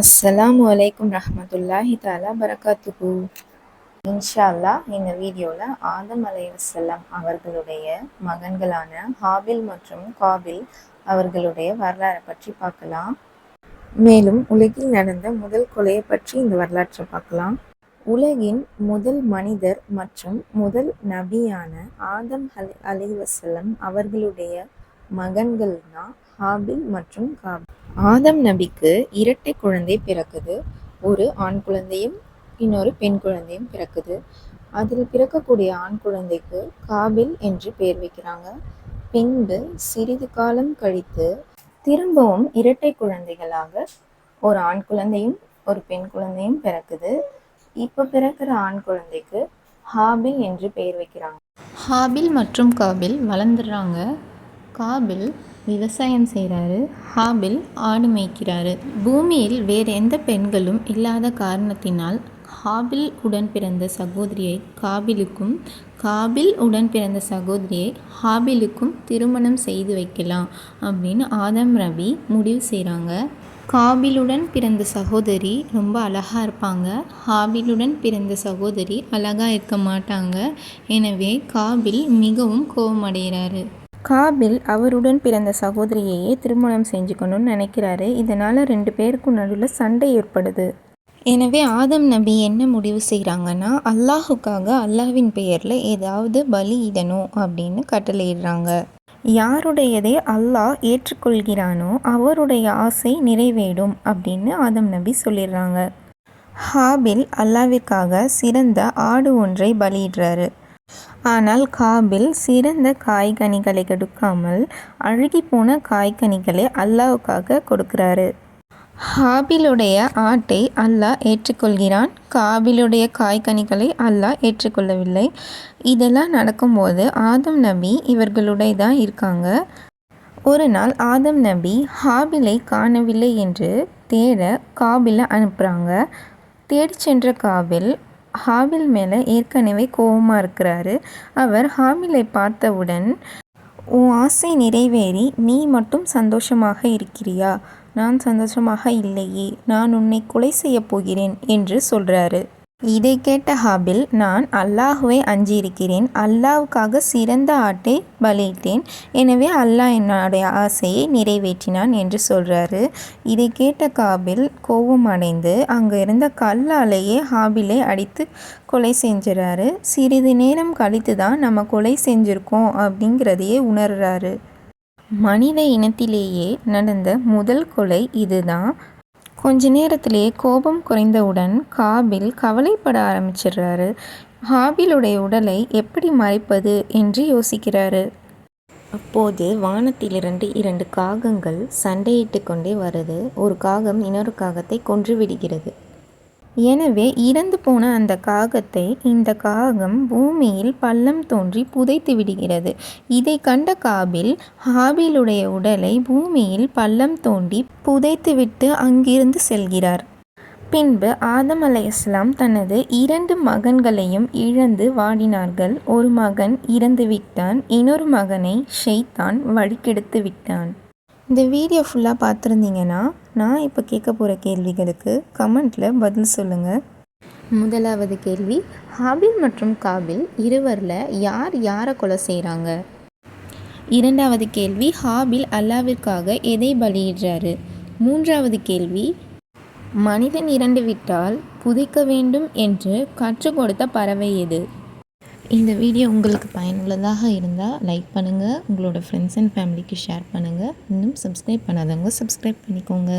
அஸ்ஸலாமு அலைக்கும் ரஹமத்துல்லாஹி தாலா பரகாத்துஹு இன்ஷா அல்லாஹ் இந்த வீடியோவில் ஆதம் அலைவசல்லாம் அவர்களுடைய மகன்களான ஹாபில் மற்றும் காபில் அவர்களுடைய வரலாறை பற்றி பார்க்கலாம். மேலும் உலகில் நடந்த முதல் கொலையை பற்றி இந்த வரலாற்றை பார்க்கலாம். உலகின் முதல் மனிதர் மற்றும் முதல் நபியான ஆதம் அலை அலைவசல்லம் அவர்களுடைய மகன்கள் தான் ஹாபில் மற்றும் காபில். ஆதம் நபிக்கு இரட்டை குழந்தை பிறக்குது. ஒரு ஆண் குழந்தையும் இன்னொரு பெண் குழந்தையும் பிறக்குது. அதில் பிறக்கக்கூடிய ஆண் குழந்தைக்கு காபில் என்று பெயர் வைக்கிறாங்க. பின்பு சிறிது காலம் கழித்து திரும்பவும் இரட்டை குழந்தைகளாக ஒரு ஆண் குழந்தையும் ஒரு பெண் குழந்தையும் பிறக்குது. இப்போ பிறக்கிற ஆண் குழந்தைக்கு ஹாபில் என்று பெயர் வைக்கிறாங்க. ஹாபில் மற்றும் காபில் வளர்ந்துடுறாங்க. காபில் விவசாயம் செய்கிறாரு ஹாபில் ஆடு மேய்க்கிறாரு. பூமியில் வேறு எந்த பெண்களும் இல்லாத காரணத்தினால் ஹாபில் உடன் பிறந்த சகோதரியை காபிலுக்கும் காபில் உடன் பிறந்த சகோதரியை ஹாபிலுக்கும் திருமணம் செய்து வைக்கலாம் அப்படின்னு ஆதம் ரவி முடிவு செய்கிறாங்க காபிலுடன் பிறந்த சகோதரி ரொம்ப அழகாக இருப்பாங்க. ஹாபிலுடன் பிறந்த சகோதரி அழகாக இருக்க மாட்டாங்க. எனவே காபில் மிகவும் கோபமடைகிறாரு. காபில் அவருடன் பிறந்த சகோதரியையே திருமணம் செஞ்சுக்கணும்னு நினைக்கிறாரு. இதனால் ரெண்டு பேருக்கும் நடுவில் சண்டை ஏற்படுது. எனவே ஆதம் நபி என்ன முடிவு செய்கிறாங்கன்னா அல்லாஹுக்காக அல்லாஹ்வின் பெயரில் ஏதாவது பலி இடணும் அப்படின்னு கட்டளையிடுறாங்க. யாருடையதை அல்லாஹ் ஏற்றுக்கொள்கிறானோ அவருடைய ஆசை நிறைவேடும் அப்படின்னு ஆதம் நபி சொல்லிடுறாங்க. ஹாபில் அல்லாவிற்காக சிறந்த ஆடு ஒன்றை பலியிடுறாரு. ஆனால் காபில் சிறந்த காய்கனிகளை கொடுக்காமல் அழுகிப்போன காய்கனிகளை அல்லாவுக்காக கொடுக்குறாரு. ஹாபிலுடைய ஆட்டை அல்லாஹ் ஏற்றுக்கொள்கிறான். காபிலுடைய காய்கனிகளை அல்லாஹ் ஏற்றுக்கொள்ளவில்லை. இதெல்லாம் நடக்கும்போது ஆதம் நபி இவர்களுடைய தான் இருக்காங்க. ஒரு நாள் ஆதம் நபி ஹாபிலை காணவில்லை என்று தேட காபிலை அனுப்புகிறாங்க தேடி சென்ற காபில் ஹாபில் மேலே ஏற்கனவே கோபமாக இருக்கிறாரு. அவர் ஹாபிலை பார்த்தவுடன் உன் ஆசை நிறைவேறி நீ மட்டும் சந்தோஷமாக இருக்கிறியா? நான் சந்தோஷமாக இல்லையே நான் உன்னை கொலை செய்யப் போகிறேன் என்று சொல்கிறாரு இதை கேட்ட ஹாபில் நான் அல்லாஹுவை அஞ்சியிருக்கிறேன். அல்லாவுக்காக சிறந்த ஆட்டை பலியிட்டேன். எனவே அல்லாஹ் என்னுடைய ஆசையை நிறைவேற்றினான் என்று சொல்கிறாரு இதை கேட்ட காபில் கோபம் அடைந்து அங்கே இருந்த கல்லாலேயே ஹாபிலை அடித்து கொலை செஞ்சுறாரு. சிறிது நேரம் கழித்து தான் நம்ம கொலை செஞ்சுருக்கோம் அப்படிங்கிறதையே உணர்றாரு. மனித இனத்திலேயே நடந்த முதல் கொலை இதுதான். கொஞ்ச நேரத்திலே கோபம் குறைந்தவுடன் காபில் கவலைப்பட ஆரம்பிச்சிடுறாரு. ஹாபிலுடைய உடலை எப்படி மறைப்பது என்று யோசிக்கிறாரு. அப்போது வானத்திலிருந்து இரண்டு காகங்கள் சண்டையிட்டு கொண்டே வருது. ஒரு காகம் இன்னொரு காகத்தை கொன்று விடுகிறது. எனவே இறந்து போன அந்த காகத்தை இந்த காகம் பூமியில் பள்ளம் தோன்றி புதைத்து விடுகிறது. இதை கண்ட காபில் ஹாபிலுடைய உடலை பூமியில் பள்ளம் தோண்டி புதைத்துவிட்டு அங்கிருந்து செல்கிறார். பின்பு ஆதம் அலை இஸ்லாம் தனது இரண்டு மகன்களையும் இழந்து வாடினார்கள். ஒரு மகன் இறந்து விட்டான் இன்னொரு மகனை ஷெய்தான் வழிக்கெடுத்து விட்டான். இந்த வீடியோ ஃபுல்லாக பார்த்துருந்தீங்கன்னா நான் இப்போ கேட்க போகிற கேள்விகளுக்கு கமெண்ட்டில் பதில் சொல்லுங்கள் முதலாவது கேள்வி ஹாபில் மற்றும் காபில் இருவரில் யார் யாரை கொலை செய்கிறாங்க இரண்டாவது கேள்வி ஹாபில் அல்லாவிற்காக எதை பலியிடுறாரு? மூன்றாவது கேள்வி மனிதன் இறந்து விட்டால் புதைக்க வேண்டும் என்று கற்றுக் கொடுத்த பறவை எது? இந்த வீடியோ உங்களுக்கு பயனுள்ளதாக இருந்தால் லைக் பண்ணுங்கள் உங்களோட ஃப்ரெண்ட்ஸ் அண்ட் ஃபேமிலிக்கு ஷேர் பண்ணுங்கள் இன்னும் சப்ஸ்கிரைப் பண்ணாதவங்க சப்ஸ்கிரைப் பண்ணிக்கோங்க.